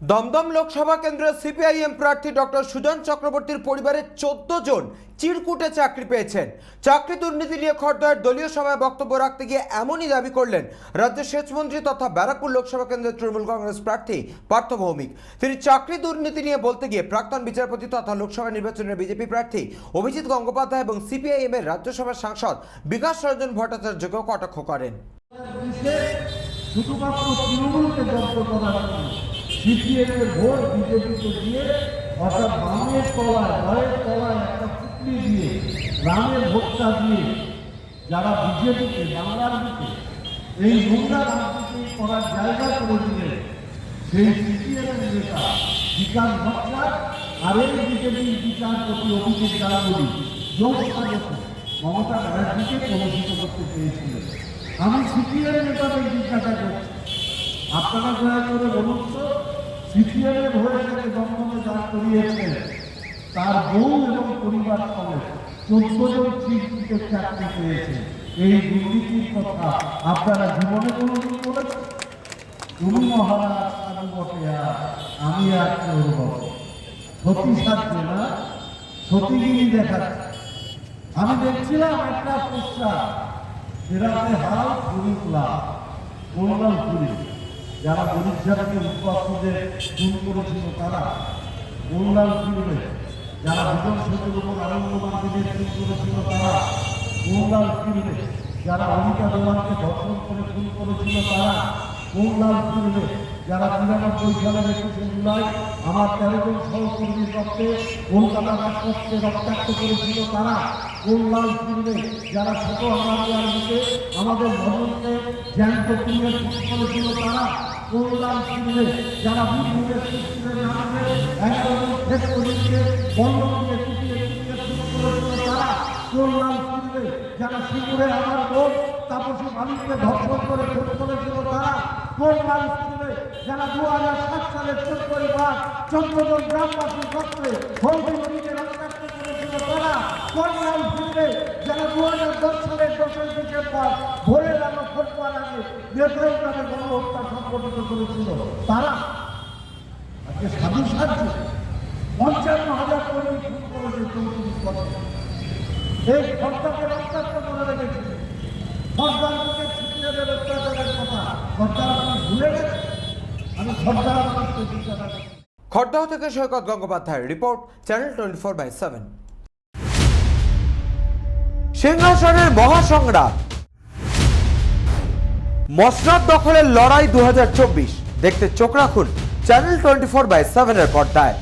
দমদম লোকসভা কেন্দ্রের সিপিআইএম প্রার্থী ডক্টর সুজন চক্রবর্তীর পরিবারের চোদ্দ জন চিরকুটে চাকরি পেয়েছেন। চাকরি দুর্নীতি নিয়ে খড়দহের দলীয় সভায় বক্তব্য রাখতে গিয়ে এমনই দাবি করলেন রাজ্যের সেচমন্ত্রী তথা ব্যারাকপুর লোকসভা কেন্দ্রের তৃণমূল কংগ্রেস প্রার্থী পার্থ ভৌমিক। তিনি চাকরি দুর্নীতি নিয়ে বলতে গিয়ে প্রাক্তন বিচারপতি তথা লোকসভা নির্বাচনের বিজেপি প্রার্থী অভিজিৎ গঙ্গোপাধ্যায় এবং সিপিআইএম এর রাজ্যসভার সাংসদ বিকাশ রঞ্জন ভট্টাচার্যকেও কটাক্ষ করেন। জন্য সিপিএম ভোট বিজেপিকে দিয়ে অর্থাৎ বামের তলায়, ভয়ের তলায় একটা চুক্তি দিয়ে রামের ভোটটা দিয়ে যারা বিজেপিকে, বাংলার দিকে এই নোংরা রাজনীতি করার জায়গা করে দিলে সেই সিপিএম এর নেতা বিকাশ ভট্টাচার্য আর এই বিজেপির বিচারপতি অভিজিৎ গাঙ্গুলি যোগ সাজতে মমতা ব্যানার্জিকে প্রদর্শিত করতে চেয়েছিলেন। আমি সিপিএম নেতাদের জিজ্ঞাসা করছি আপনারা দয়া করে বলুন তো সিপিএম এর হয়ে থেকে দমদমে দাঁড় করিয়েছেন তার বউ এবং পরিবার সমেত চোদ্দ জন চিকিৎসকের চাকরি পেয়েছে। এই দুর্নীতির কথা আপনারা জীবনে কোনোদিন বলেছেন? তুমি মহারাজ সাধু বটে, আমি আর চোর বটে সাজছে না সতীগিরি দেখাচ্ছে আমি দেখছিলাম একটা পোস্টার এরাতে হাল পুরুতলা কোরবাল পুরী যারা বরিশালকে উৎপাদকদের খুন করেছিল তারা কোরবাল পুরীতে যারা বিজন সেতুর উপর আনন্দমান দিনের খুন করেছিল তারা কোরবাল পুরীতে যারা অমিতা দেওয়ানকে ধর্ষণ করে খুন করেছিল তারা যারা তিরানব্বই সালের একুশে আমার সহকর্মীর কলকাতা রাজপথকে রক্তাক্ত করেছিল তারা। কোল্লাল ফিরবে যারা ছোট আমাদের দিকে আমাদের ভবনকে জ্যান্ত খুন করেছিল তারা। যারা বন্ধ করেছিল তারা। যারা শিবুরে আমার বোন তাপসী মানুষকে ধর্ষণ করে খুন করেছিল তারা। কোল্লাল ফিরবে যারা দু হাজার সাত সালের চোদ্দই মার্চ, চোদ্দ জন গ্রামবাসী সত্ত্বে ভৌমিকে রক্তাক্ত করেছিল তারা। কোল্লাল ফিরবে যারা দু হাজার দশ সালের দশই ডিসেম্বর ভোরের আলো ফোটবার আগে তাদের গণহত্যা সংগঠিত করেছিল, তারা আজকে সাধু সাহায্য পঞ্চান্ন হাজার কর্মী খুন করেছে চৌত্রিশ বছর। এই সরকারকে রক্তাক্ত করে রেখেছে। সরকারকে দেবে কথা। সরকার আমি খড়দহ থেকে Saikat Gangopadhyay report, channel twenty four by seven. সিংহাসনের মহাসংগ্রাম। মসনাদ দখলের লড়াই দু হাজার চব্বিশ। দেখতে চোখ রাখুন চ্যানেল টোয়েন্টি ফোর বাই সেভেনের পর্দায়।